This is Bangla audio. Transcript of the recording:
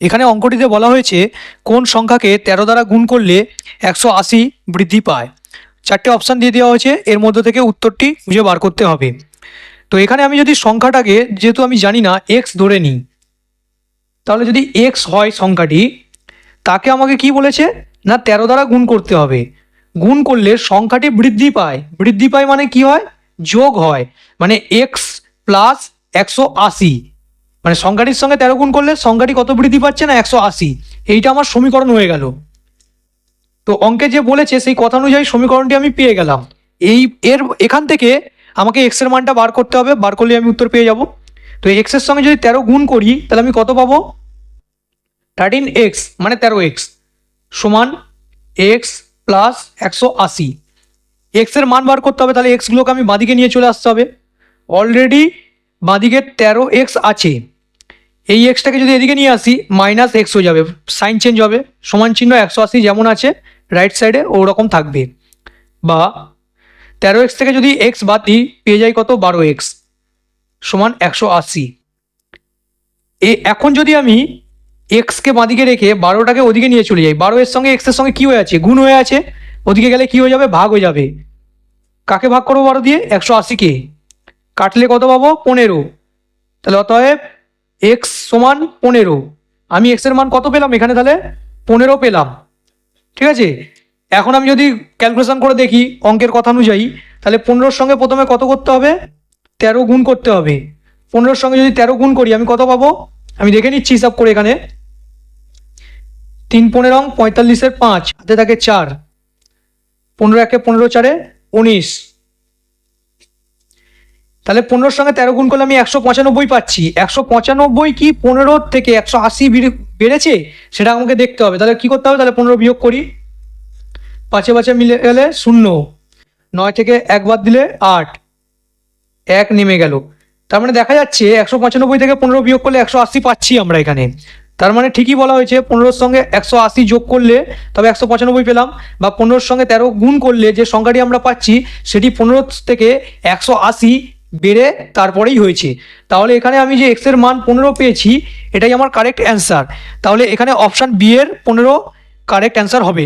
এখানে অঙ্কটিতে বলা হয়েছে কোন সংখ্যাকে তেরো দ্বারা গুণ করলে একশো আশি বৃদ্ধি পায়। চারটে অপশান দিয়ে দেওয়া হয়েছে, এর মধ্যে থেকে উত্তরটি খুঁজে বার করতে হবে। তো এখানে আমি যদি সংখ্যাটাকে, যেহেতু আমি জানি না এক্স ধরে নিই, তাহলে যদি এক্স হয় সংখ্যাটি, তাকে আমাকে কি বলেছে? না, তেরো দ্বারা গুণ করতে হবে। গুণ করলে সংখ্যাটি বৃদ্ধি পায়। বৃদ্ধি পায় মানে কি হয়? যোগ হয়। মানে এক্স প্লাস একশো আশি। মানে সংখ্যাটির সঙ্গে তেরো গুণ করলে সংখ্যাটি কত বৃদ্ধি পাচ্ছে না একশো আশি? এইটা আমার সমীকরণ হয়ে গেল। তো অঙ্কে যে বলেছে সেই কথা অনুযায়ী সমীকরণটি আমি পেয়ে গেলাম। এই এর এখান থেকে আমাকে এক্সের মানটা বার করতে হবে, বার করলে আমি উত্তর পেয়ে যাব। তো এক্সের সঙ্গে যদি তেরো গুণ করি, তাহলে আমি কত পাবো? থার্টিন এক্স মানে তেরো এক্স সমান এক্স প্লাস একশো আশি। এক্সের মান বার করতে হবে, তাহলে এক্সগুলোকে আমি বাঁদিকে নিয়ে চলে আসতে হবে। অলরেডি বাঁদিকে তেরো এক্স আছে। এই এক্সটাকে যদি এদিকে নিয়ে আসি মাইনাস এক্স হয়ে যাবে সাইন চেঞ্জ হবে, সমান চিহ্ন একশো আশি যেমন আছে রাইট সাইডে ওরকম থাকবে। বা তেরো এক্স থেকে যদি এক্স বাদ দিই, পেয়ে যাই কত? বারো এক্স সমান একশো আশি। এ, এখন যদি আমি এক্সকে বাঁদিকে রেখে বারোটাকে ওদিকে নিয়ে চলে যাই, বারো এর সঙ্গে এক্সের সঙ্গে কী হয়ে আছে? গুণ হয়ে আছে, ওদিকে গেলে কী হয়ে যাবে? ভাগ হয়ে যাবে। কাকে ভাগ করব বারো দিয়ে? একশো আশিকে কাটলে কত পাবো? পনেরো। তাহলে অতএব এক্স সমান পনেরো। আমি এক্সের মান কত পেলাম এখানে তাহলে? পনেরো পেলাম। ঠিক আছে? এখন আমি যদি ক্যালকুলেশন করে দেখি অঙ্কের কথা অনুযায়ী, তাহলে পনেরোর সঙ্গে প্রথমে কত করতে হবে? তেরো গুণ করতে হবে। পনেরোর সঙ্গে যদি তেরো গুণ করি, আমি কত পাবো? আমি দেখে নিচ্ছি হিসাব করে এখানে। তিন পনেরো পঁয়তাল্লিশের পাঁচ, হাতে থাকে চার। পনেরো একে পনেরো চারে উনিশ। তাহলে পনেরোর সঙ্গে তেরো গুণ করলে আমি একশো পঁচানব্বই পাচ্ছি। একশো পঁচানব্বই কি পনেরো থেকে একশো আশি বেড়েছে? সেটা আমাকে দেখতে হবে। তাহলে কি করতে হবে? তাহলে পনেরো বিয়োগ করি। পাঁচে পাঁচে মিলে গেলে শূন্য। নয় থেকে একবার দিলে আট। এক নেমে গেল। তার মানে দেখা যাচ্ছে একশো পঁচানব্বই থেকে পনেরো বিয়োগ করলে একশো আশি পাচ্ছি আমরা এখানে। তার মানে ঠিকই বলা হয়েছে, পনেরোর সঙ্গে একশো আশি যোগ করলে তবে একশো পঁচানব্বই পেলাম বা পনেরোর সঙ্গে তেরো গুণ করলে যে সংখ্যাটি আমরা পাচ্ছি, সেটি পনেরো থেকে একশো আশি বেড়ে তারপরেই হয়েছে। তাহলে এখানে আমি যে এক্সের মান পনেরো পেয়েছি, এটাই আমার কারেক্ট অ্যান্সার তাহলে এখানে অপশান বি এর পনেরো কারেক্ট অ্যান্সার হবে।